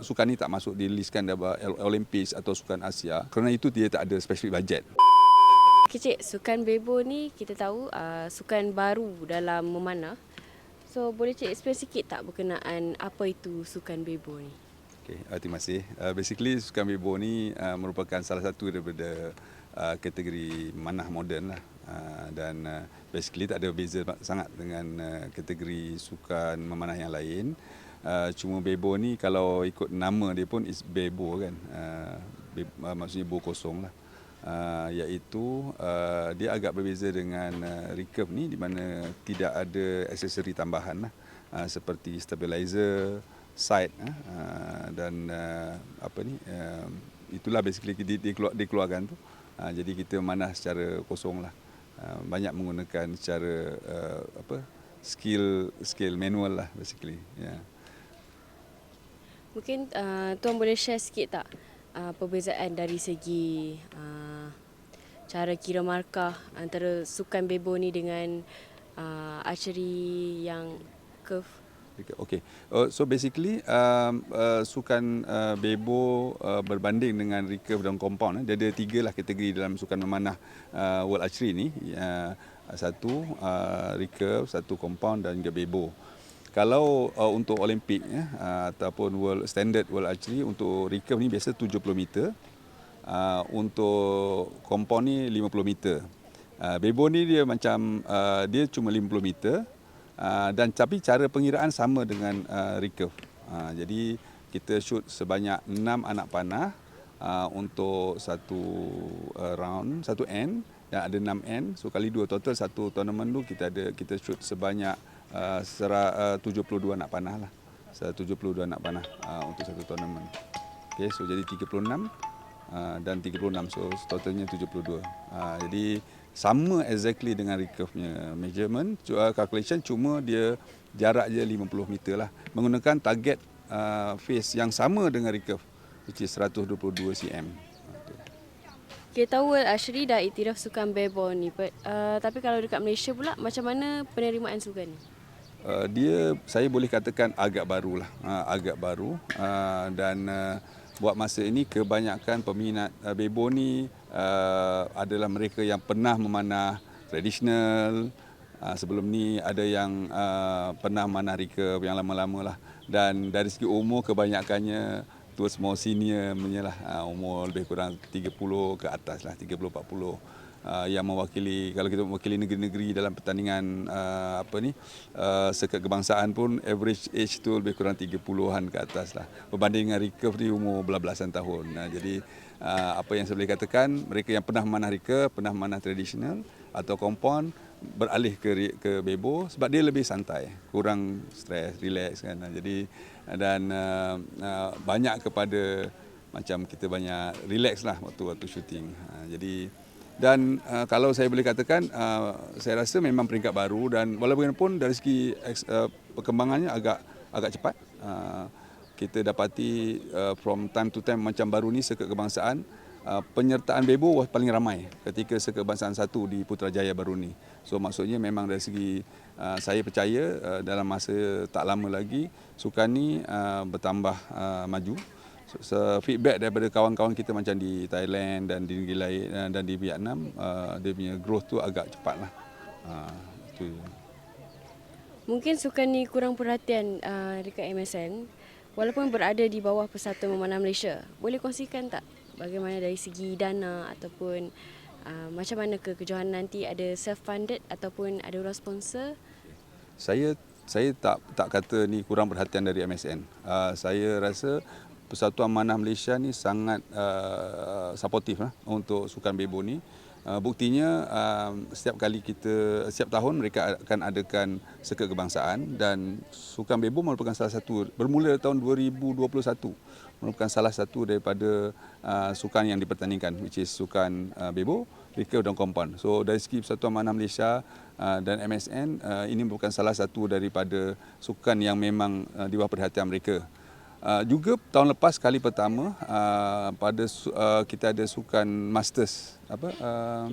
Sukan ni tak masuk di listkan dalam Olympics atau Sukan Asia kerana itu dia tak ada specific budget. Okay, Cik, sukan bebo ni kita tahu uh, sukan baru dalam memanah. So, boleh Cik explain sikit tak berkenaan apa itu sukan bebo ni? Okay, uh, terima kasih. Uh, basically Sukan Bebo ni uh, merupakan salah satu daripada uh, kategori manah moden lah. Uh, dan uh, basically tak ada beza sangat dengan uh, kategori sukan memanah yang lain. Uh, cuma bebo ni kalau ikut nama dia pun is bebo kan. Uh, be, uh, maksudnya bo kosong lah. Uh, iaitu uh, dia agak berbeza dengan uh, recurve ni di mana tidak ada aksesori tambahan lah. Uh, seperti stabilizer, side uh, dan uh, apa ni uh, itulah basically di, di, dikeluarkan tu. Uh, jadi kita manah secara kosong lah. Uh, banyak menggunakan secara uh, apa skill skill manual lah basically. Yeah. Mungkin uh, tuan boleh share sikit tak uh, perbezaan dari segi uh, cara kira markah antara sukan bebo ni dengan uh, archery yang curve? Okay, uh, so basically um, uh, sukan uh, bebo uh, berbanding dengan recurve dan compound. Eh. Dia ada tiga lah kategori dalam sukan memanah uh, world archery ni. Uh, satu uh, recurve, satu compound dan juga bebo. Kalau uh, untuk Olimpik ya, uh, ataupun world standard world archery untuk recurve ni biasa 70 meter. Uh, untuk compound ni 50 meter. Uh, bebo ni dia macam uh, dia cuma 50 meter. Uh, dan tapi cara pengiraan sama dengan uh, recurve. Uh, jadi kita shoot sebanyak 6 anak panah uh, untuk satu uh, round, satu end dan ada 6 end. So kali dua total satu tournament tu kita ada kita shoot sebanyak uh, sera, uh, 72 anak panah lah. 72 anak panah uh, untuk satu tournament. Okay, so jadi 36 uh, dan 36 so totalnya 72. Uh, jadi sama exactly dengan recurve punya measurement uh, calculation cuma dia jarak je 50 meter lah menggunakan target uh, face yang sama dengan recurve which is 122 cm. Kita tahu Ashri dah iktiraf sukan bebo ni uh, tapi kalau dekat Malaysia pula macam mana penerimaan sukan ni? Uh, dia saya boleh katakan agak baru lah uh, agak baru. Uh, dan uh, buat masa ini kebanyakan peminat uh, bebo ni uh, adalah mereka yang pernah memanah tradisional. Uh, sebelum ni ada yang uh, pernah memanah recurve yang lama-lama lah dan dari segi umur kebanyakannya tua semua senior menyalah uh, umur lebih kurang 30 ke atas lah 30 40 uh, yang mewakili kalau kita mewakili negeri-negeri dalam pertandingan uh, apa ni uh, sekat kebangsaan pun average age tu lebih kurang 30-an ke atas lah. Berbanding dengan recurve di umur belasan tahun. Uh, jadi uh, apa yang saya boleh katakan mereka yang pernah memanah recurve pernah memanah tradisional atau compound beralih ke ke bebo sebab dia lebih santai kurang stres relax kan. Jadi dan uh, uh, banyak kepada macam kita banyak relax lah waktu waktu shooting. Uh, jadi dan uh, kalau saya boleh katakan uh, saya rasa memang peringkat baru dan walaupun pun dari segi uh, perkembangannya agak agak cepat uh, kita dapati uh, from time to time macam baru ni sekat kebangsaan uh, penyertaan bebo paling ramai ketika sekat kebangsaan satu di Putrajaya baru ni. So maksudnya memang dari segi uh, saya percaya uh, dalam masa tak lama lagi sukan ni uh, bertambah uh, maju feedback daripada kawan-kawan kita macam di Thailand dan di negeri lain eh, dan di Vietnam uh, dia punya growth tu agak cepat lah. Uh, itu. Mungkin sukan ni kurang perhatian uh, dekat MSN walaupun berada di bawah Persatuan Memanah Malaysia. Boleh kongsikan tak bagaimana dari segi dana ataupun uh, macam mana ke kejohanan nanti ada self funded ataupun ada orang sponsor? Saya saya tak tak kata ni kurang perhatian dari MSN. Uh, saya rasa Persatuan Manah Malaysia ni sangat uh, supportif lah untuk sukan bebo ni. Uh, buktinya uh, setiap kali kita setiap tahun mereka akan adakan sekat kebangsaan dan sukan bebo merupakan salah satu bermula tahun 2021 merupakan salah satu daripada uh, sukan yang dipertandingkan which is sukan uh, bebo, recurve dan compound. So dari segi Persatuan Manah Malaysia uh, dan MSN uh, ini merupakan salah satu daripada sukan yang memang uh, di bawah perhatian mereka. Uh, juga tahun lepas kali pertama uh, pada uh, kita ada sukan masters apa uh,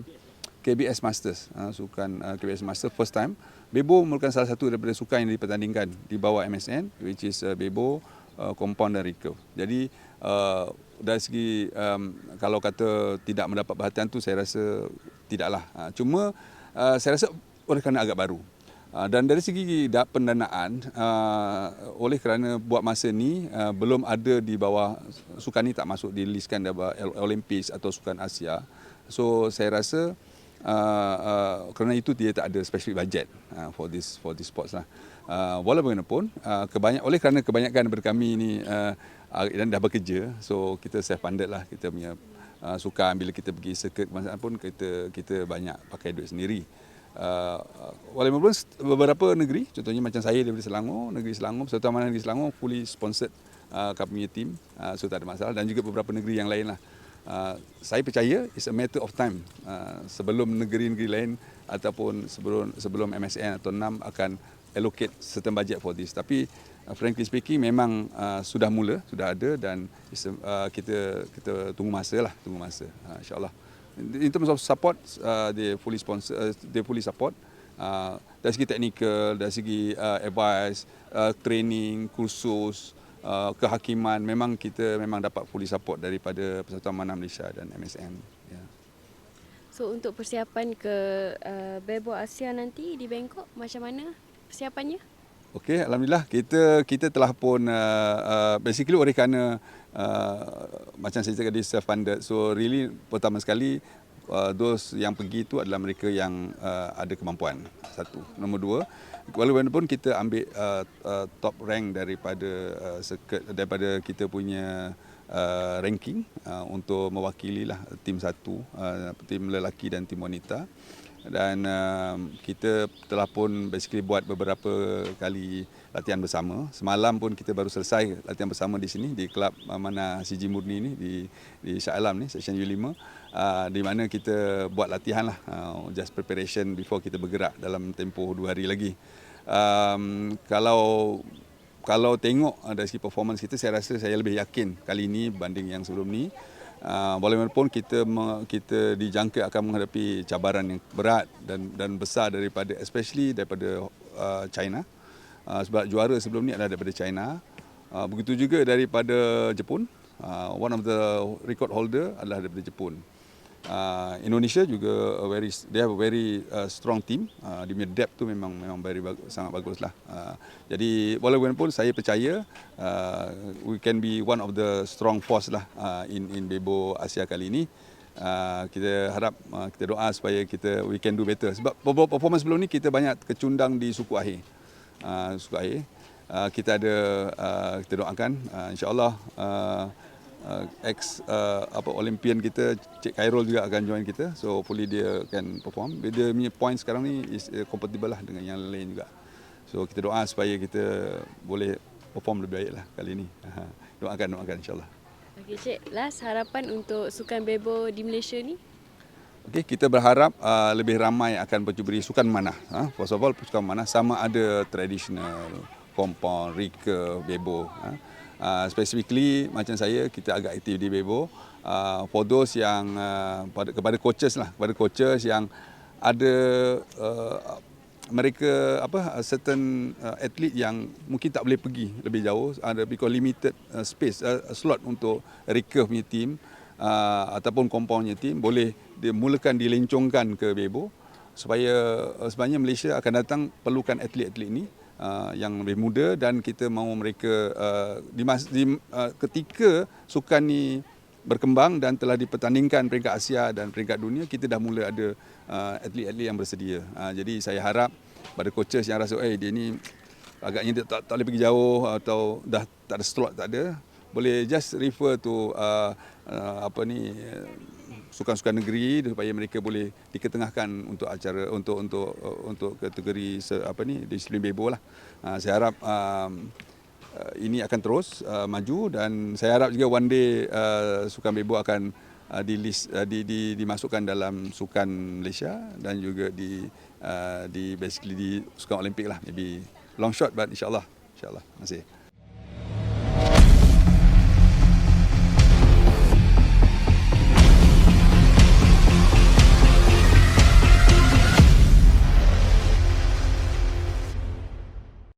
KBS Masters uh, sukan uh, KBS Masters first time Bebo merupakan salah satu daripada sukan yang dipertandingkan di bawah MSN which is uh, Bebo uh, compound dan recurve. Jadi uh, dari segi um, kalau kata tidak mendapat perhatian tu saya rasa tidaklah. Uh, cuma uh, saya rasa oleh kerana agak baru. Uh, dan dari segi pendanaan uh, oleh kerana buat masa ni uh, belum ada di bawah sukan ni tak masuk di listkan di bawah Olimpis atau sukan Asia. So saya rasa uh, uh, kerana itu dia tak ada specific budget uh, for this for this sports lah. Uh, walaupun uh, oleh kerana kebanyakan daripada kami ni uh, dan dah bekerja so kita self funded lah kita punya uh, sukan bila kita pergi circuit pun kita kita banyak pakai duit sendiri. Uh, walaupun beberapa negeri contohnya macam saya daripada Selangor negeri Selangor Persatuan Mana Negeri Selangor fully sponsored uh, kami punya team uh, so tak ada masalah. Dan juga beberapa negeri yang lain lah. Uh, saya percaya it's a matter of time. Uh, sebelum negeri-negeri lain ataupun sebelum sebelum MSN atau NAM akan allocate certain budget for this. Tapi uh, frankly speaking memang uh, sudah mula sudah ada dan uh, kita kita tunggu masa lah tunggu masa. Uh, insyaallah in terms of support, uh, they fully sponsor, uh, they fully support. Uh, dari segi teknikal, dari segi uh, advice, uh, training, kursus, uh, kehakiman, memang kita memang dapat fully support daripada Persatuan Mana Malaysia dan MSN. Yeah. So untuk persiapan ke uh, Bebo Asia nanti di Bangkok, macam mana persiapannya? Okey, alhamdulillah kita kita telah pun uh, uh, basically oleh kerana uh, macam saya cakap di self funded. So really pertama sekali uh, those yang pergi itu adalah mereka yang uh, ada kemampuan. Satu. Nombor dua, walaupun kita ambil uh, uh, top rank daripada uh, circuit daripada kita punya uh, ranking uh, untuk mewakili lah tim satu, uh, tim lelaki dan tim wanita dan uh, kita telah pun basically buat beberapa kali latihan bersama. Semalam pun kita baru selesai latihan bersama di sini di kelab mana Siji Murni ni di di Shah Alam ni section U5 uh, di mana kita buat latihan lah uh, just preparation before kita bergerak dalam tempoh dua hari lagi. Um, kalau kalau tengok uh, dari segi performance kita saya rasa saya lebih yakin kali ini banding yang sebelum ni Uh, walaupun kita kita dijangka akan menghadapi cabaran yang berat dan dan besar daripada especially daripada uh, China. Uh, sebab juara sebelum ni adalah daripada China. Uh, begitu juga daripada Jepun. Uh, one of the record holder adalah daripada Jepun uh, Indonesia juga a very they have a very uh, strong team. Uh, di punya depth tu memang memang very bagus, sangat baguslah. Uh, jadi walaupun pun saya percaya uh, we can be one of the strong force lah uh, in in Bebo Asia kali ini. Uh, kita harap uh, kita doa supaya kita we can do better. Sebab performance sebelum ni kita banyak kecundang di suku akhir. Uh, suku akhir. Uh, kita ada uh, kita doakan. Uh, insyaallah uh, uh, ex uh, apa Olympian kita Cik Khairul juga akan join kita so hopefully dia akan perform dia punya point sekarang ni is uh, compatible lah dengan yang lain juga so kita doa supaya kita boleh perform lebih baik lah kali ni doakan doakan insyaallah Okey Cik, last harapan untuk sukan bebo di Malaysia ni? Okey, kita berharap uh, lebih ramai akan bercuburi sukan mana. Ha? First of all, sukan mana sama ada traditional, compound, recurve, bebo. Ha? Uh, specifically macam saya kita agak aktif di Bebo uh, for those yang uh, pada kepada coaches lah kepada coaches yang ada uh, mereka apa certain uh, atlet yang mungkin tak boleh pergi lebih jauh ada because limited uh, space uh, slot untuk recurve punya team uh, ataupun compound punya team boleh dimulakan dilencongkan ke Bebo supaya uh, sebenarnya Malaysia akan datang perlukan atlet-atlet ini uh, yang lebih muda dan kita mahu mereka uh, di, di uh, ketika sukan ni berkembang dan telah dipertandingkan peringkat Asia dan peringkat dunia kita dah mula ada uh, atlet-atlet yang bersedia. Uh, jadi saya harap pada coaches yang rasa eh dia ni agaknya dia tak, tak boleh pergi jauh atau dah tak ada slot tak ada boleh just refer to uh, uh, apa ni sukan-sukan negeri supaya mereka boleh diketengahkan untuk acara untuk untuk uh, untuk kategori apa ni disiplin bebo lah. Uh, saya harap um, uh, ini akan terus uh, maju dan saya harap juga one day uh, sukan bebo akan uh, di list uh, di, di dimasukkan dalam sukan Malaysia dan juga di uh, di basically di sukan Olimpik lah. Maybe long shot but insyaallah insyaallah. Masih